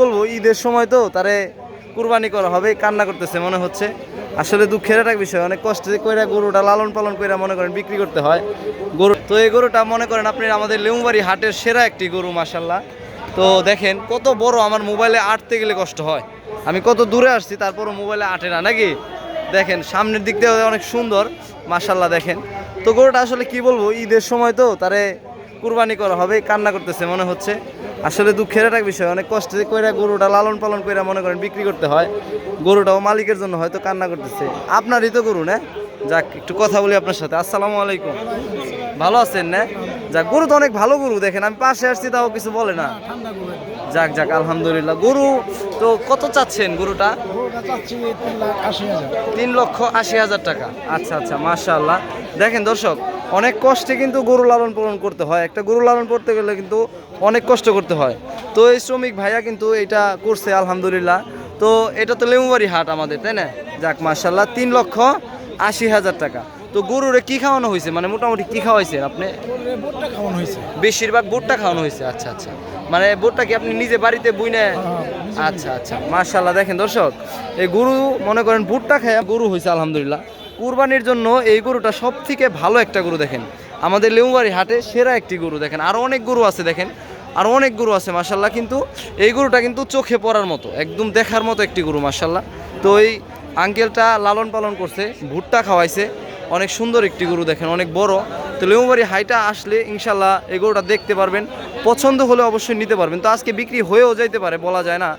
বলব, ঈদের সময় তো তারে কুরবানি করা হবে, কান্না করতেছে, মনে হচ্ছে। আসলে দুঃখের একটা বিষয়, অনেক কষ্টে কইরা গরুটা লালন পালন কইরা মনে করেন বিক্রি করতে হয়। গরু, তো এই গরুটা মনে করেন আপনি আমাদের লেউবাড়ি হাটের সেরা একটি গরু মাসাল্লাহ তো দেখেন, কত বড় আমার মোবাইলে আটতে গেলে কষ্ট হয়। আমি কত দূরে আসছি, তারপরও মোবাইলে আটে না, নাকি? দেখেন, সামনের দিক থেকে অনেক সুন্দর মাসাল্লাহ দেখেন। তো গরুটা আসলে কি বলব, ঈদের সময় তো তারে কুরবানি করা হবে কান্না করতেছে মনে হচ্ছে। আসলে দুঃখের একটা বিষয় অনেক কষ্টে কইরা গরুটা লালন পালন কইরা মনে করেন বিক্রি করতে হয়। গরুটাও মালিকের জন্য হয়তো কান্না করতেছে। আপনারই তো গরু না? যাক একটু কথা বলি আপনার সাথে। আসসালামু আলাইকুম। ভালো আছেন না? যাক গরু তো অনেক ভালো গরু দেখেন আমি পাশে আসছি তাও কিছু বলে না। যাক যাক আলহামদুলিল্লাহ। গরু তো কত চাচ্ছেন গরুটা? তিন লক্ষ আশি হাজার টাকা। আচ্ছা আচ্ছা মাশাআল্লাহ। দেখেন দর্শক অনেক কষ্টে কিন্তু গরু লালন পালন করতে হয়। একটা গরু লালন করতে গেলে কিন্তু অনেক কষ্ট করতে হয়। তো এই শ্রমিক ভাইয়া কিন্তু এটা করছে আলহামদুলিল্লাহ। তো এটা তো লেমুবাড়ি হাট আমাদের তাই না? যাক মাশাআল্লাহ তিন লক্ষ আশি হাজার টাকা। তো গরুরে কি খাওয়ানো হয়েছে? মানে মোটামুটি কি খাওয়াইছেন আপনি? খাওয়ানো হয়েছে। বেশিরভাগ ভুট্টা খাওয়ানো হয়েছে আচ্ছা আচ্ছা। মানে ভুট্টা কি আপনি নিজে বাড়িতে বুইনে? আচ্ছা আচ্ছা মার্শাল্লাহ দেখেন দর্শক এই গরু মনে করেন ভুট্টা খেয়ে গরু হয়েছে আলহামদুলিল্লাহ। কুরবানির জন্য এই গরুটা সব থেকে ভালো একটা গরু দেখেন। আমাদের লেউবাড়ি হাটে সেরা একটি গরু দেখেন। আরও অনেক গরু আছে দেখেন। আর অনেক গরু আছে মার্শাল্লাহ কিন্তু এই গরুটা কিন্তু চোখে পড়ার মতো, একদম দেখার মতো একটি গরু মার্শাল্লাহ তো এই আঙ্কেলটা লালন পালন করছে, ভুট্টা খাওয়াইছে। অনেক সুন্দর একটি গরু দেখেন, অনেক বড়। তো লেউবাড়ি হাইটা আসলে ইনশাল্লাহ এই গরুটা দেখতে পারবেন। পছন্দ হলে অবশ্যই নিতে পারবেন। তো আজকে বিক্রি হয়েও যাইতে পারে, বলা যায় না।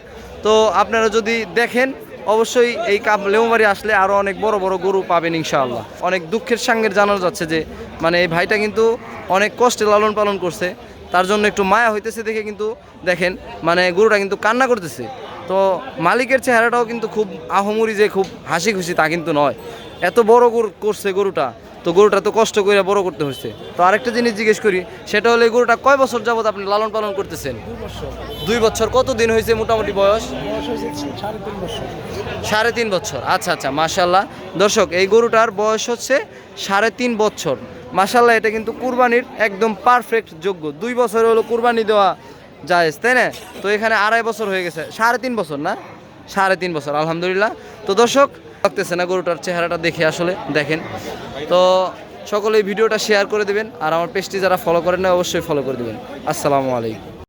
তো আপনারা যদি দেখেন অবশ্যই এই কাপ লেউমারি আসলে আরও অনেক বড় বড় গরু পাবেন ইনশাআল্লাহ। অনেক দুঃখের সঙ্গে জানানো যাচ্ছে যে মানে এই ভাইটা কিন্তু অনেক কষ্টে লালন পালন করছে। তার জন্য একটু মায়া হইতেছে দেখে কিন্তু দেখেন মানে গরুটা কিন্তু কান্না করতেছে। তো মালিকের চেহারাটাও কিন্তু খুব আহমুরি যে খুব হাসি খুশি তা কিন্তু নয়। এত বড় গরু করছে গরুটা তো গরুটা তো কষ্ট করে বড় করতে হচ্ছে তো আরেকটা জিনিস জিজ্ঞেস করি সেটা হলো এই গরুটা কয় বছর যাবত আপনি লালন পালন করতেছেন? দুই বছর। কত দিন হয়েছে মোটামুটি বয়স? সাড়ে তিন বছর। আচ্ছা আচ্ছা মাশাল্লাহ দর্শক এই গরুটার বয়স হচ্ছে সাড়ে তিন বছর। মাশাল্লাহ এটা কিন্তু কুরবানির একদম পারফেক্ট যোগ্য। দুই বছর হলো কুরবানি দেওয়া যায় তাই না? তো এখানে আড়াই বছর হয়ে গেছে সাড়ে তিন বছর না? সাড়ে তিন বছর আলহামদুলিল্লাহ। তো দর্শক লাগতেছে না গরুটার চেহারাটা দেখে আসলে, দেখেন। তো সকলে ভিডিওটা শেয়ার করে দেবেন, আর আমার পেজটি যারা ফলো করেন না অবশ্যই ফলো করে দেবেন। আসসালামু আলাইকুম।